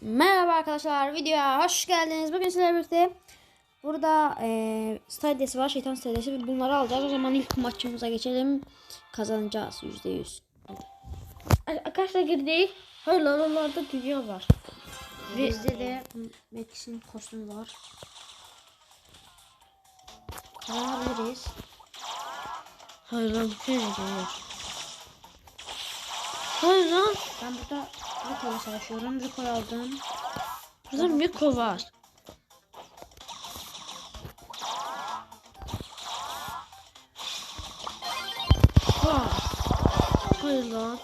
Merhaba arkadaşlar videoya hoş geldiniz. Bugün sizlerle birlikte burada e, stadiyesi var şeytan stadiyesi ve bunları alacağız. O zaman ilk maçımıza geçelim. Kazanacağız %100. Arkadaşlar girdik. Hayır oralarda dünya var. Ve bizde de Max'in kostümü var. Kazanabiliriz. Hayır lan bir şey diyor. Hayır lan. Ben burada Rico ile savaşıyorum. Rico'yu aldım. Burada Miko var. Ha. Hayır lan.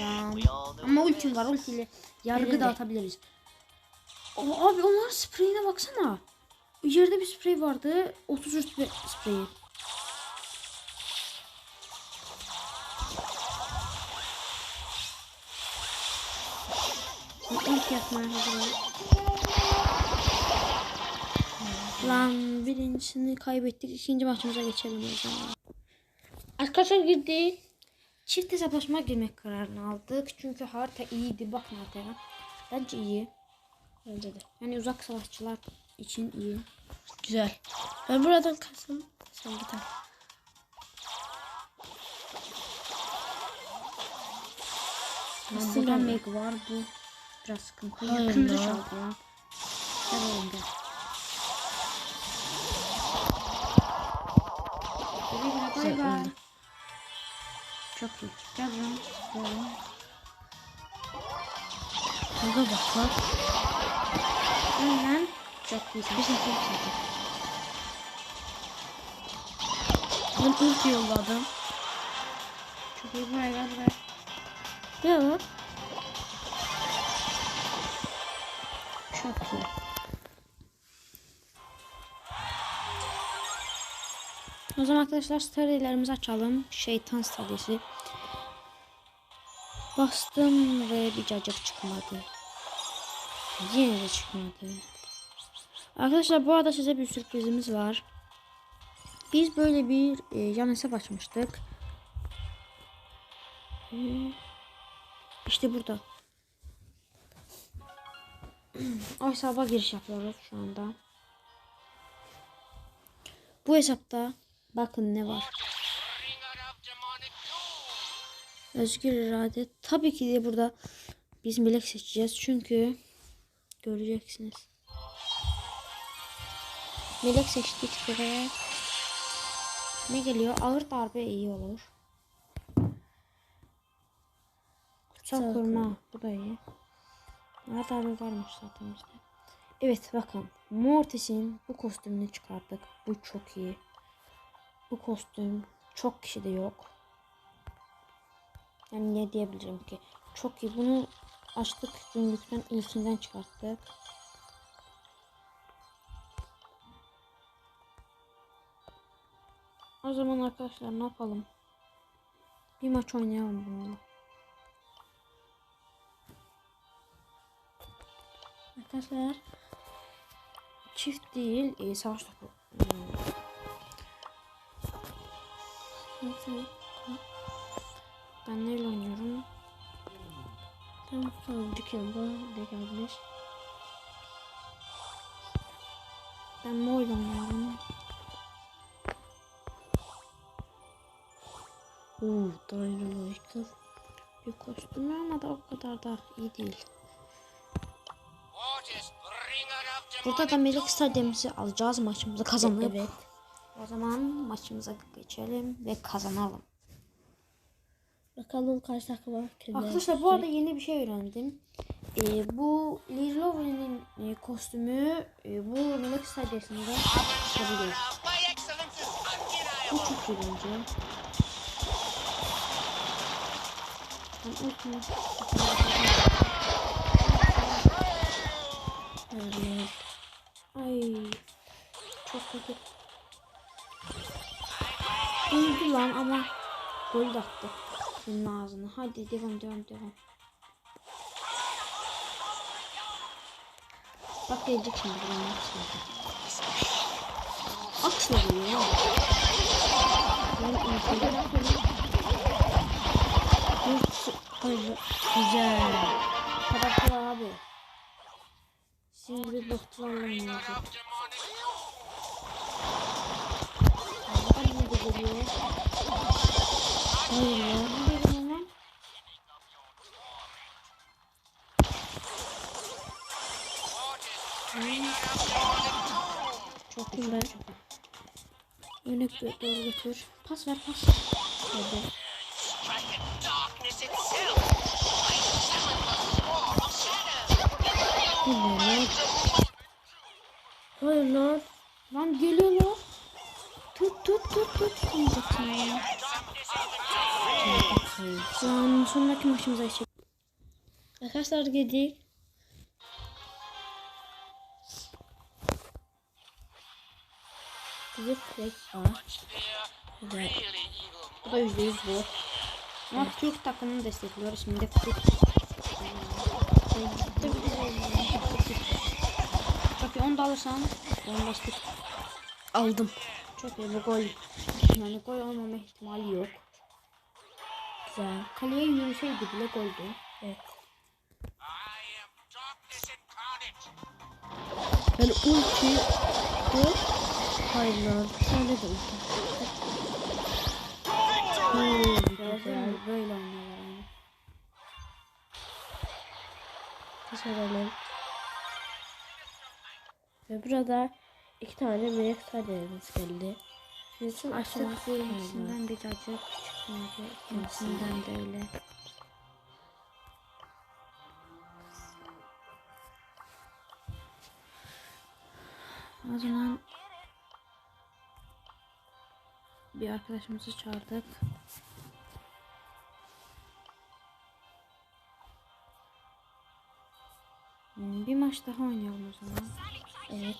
Lan. Ama ultim var ultiyle yargı de. dağıtabiliriz. O, abi onların spreyine baksana. Yerde bir sprey vardı. 30 rütbe spreyi. Yapmaya hazırım. Lan birincisini kaybettik. İkinci maçımıza geçelim o zaman. Arkadaşlar girdik. Çift hesaplaşma girmek kararını aldık. Çünkü harita iyiydi. Bakın haritaya. Bence iyi. Bence de. Yani uzak savaşçılar için iyi. Güzel. Ben buradan kalsam. Sen git al. Aslında Meg var bu. Biraz sıkıntı. Hayır Kırmızı lan. çaldı lan. Gel oğlum gel. Bay bay. Çok iyi. Gel lan. Gel lan. Kanka bak bak. Lan. Çok iyi. Bir şey söyleyeceğim. Ben ulti yolladım. Çok iyi. Buraya gel buraya. Ne lan? Çok iyi. O zaman arkadaşlar storylerimizi açalım. Şeytan stadyesi. Bastım ve bir cacık çıkmadı. Yine de çıkmadı. Arkadaşlar bu arada size bir sürprizimiz var. Biz böyle bir e, yan hesap açmıştık. İşte burada. O hesaba giriş yapıyoruz şu anda. Bu hesapta bakın ne var. Özgür irade. Tabii ki de burada biz melek seçeceğiz. Çünkü göreceksiniz. Melek seçtik ve ne geliyor? Ağır darbe iyi olur. Kutsal kurma. Bu da iyi. Ağır darbe varmış zaten bizde. Evet bakın. Mortis'in bu kostümünü çıkarttık. Bu çok iyi. Bu kostüm çok kişide yok. Yani ne diyebilirim ki? Çok iyi. Bunu açtık günlükten ilkinden çıkarttık. O zaman arkadaşlar ne yapalım? Bir maç oynayalım bununla. Arkadaşlar çift değil e, savaş topu. Hmm. Ben neyle oynuyorum? Tamam tamam dükkanda ne gelmiş? Ben Mo'yla oynuyorum. Oo Dynamite. Bir kostümü ama da o kadar da iyi değil. Burada da Melek Stadyumumuzu alacağız maçımızı kazanıp. Evet. O zaman maçımıza geçelim ve kazanalım. Bakalım kaç dakika var. Arkadaşlar bu arada yeni bir şey öğrendim. Ee, bu Liz Lovren'in e, kostümü e, bu Melek Stadyumunda çıkabilir. Bu çok. Ben ultimi Evet. Kötü. Öldü lan ama gol attı. Senin ağzına. Hadi devam devam devam. Bak gelecek şimdi buranın. Aksine vuruyor ya. Ben Hayır. Güzel. Kapattılar abi. Şimdi bir bıktılarla oynayacak. Buradan ne de geliyor? Hayır ya. Geliyor lan? Çok iyi ben. Gö- doğru götür. Pas ver pas. Hadi. Bu ne lan? Hayır lan. Tut tut tut tut. Tutacaksın ya. Lan sonraki maçımıza geçelim. Arkadaşlar geldik. Bize flex var. Güzel. Bu da yüzde yüz bu. Ama Türk takımını destekliyor. Şimdi Türk. Çok iyi. Onu da alırsan. Bombastik. Aldım. Çok iyi. Bu gol. Yani gol olmama ihtimali yok. Güzel. Kaleye yürüseydi bile goldü. Evet. Ben ulti bu. Hayır lan. Şöyle de ulti. Hmm, Güzel. Böyle oynuyorlar yani. Teşekkürler. Ve burada iki tane melek sadelerimiz geldi. Bizim Artık birincisinden birazcık çıkmadı. İkincisinden de öyle. O zaman bir arkadaşımızı çağırdık. Hmm, Bir maç daha oynayalım o zaman. Evet.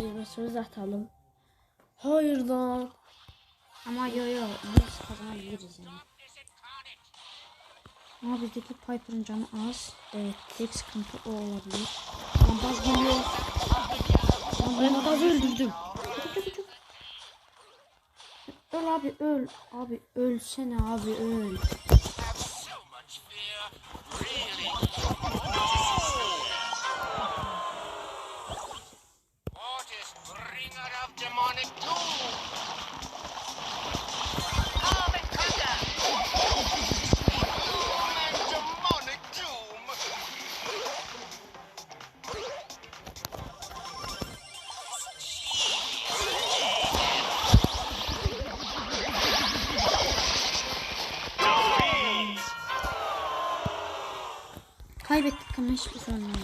Bir maçımızı atalım. Hayır lan. Ama yo yo biz kazanabiliriz yani. Ama bizdeki Piper'ın canı az. Evet tek sıkıntı o olabilir. Lambaz geliyor. Ben gazı öldürdüm. Öl abi öl. Abi ölsene abi öl. Demonic doom? Calm and. Kaybettik ama hiçbir sorun olmuyor.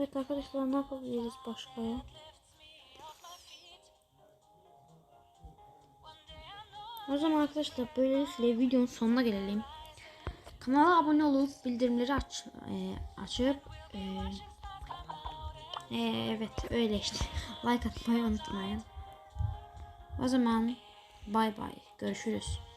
Evet arkadaşlar ne yapabiliriz başka ya? O zaman arkadaşlar böylelikle videonun sonuna gelelim. Kanala abone olup bildirimleri aç, e, açıp e, e, evet öyle işte like atmayı unutmayın. O zaman bay bay görüşürüz.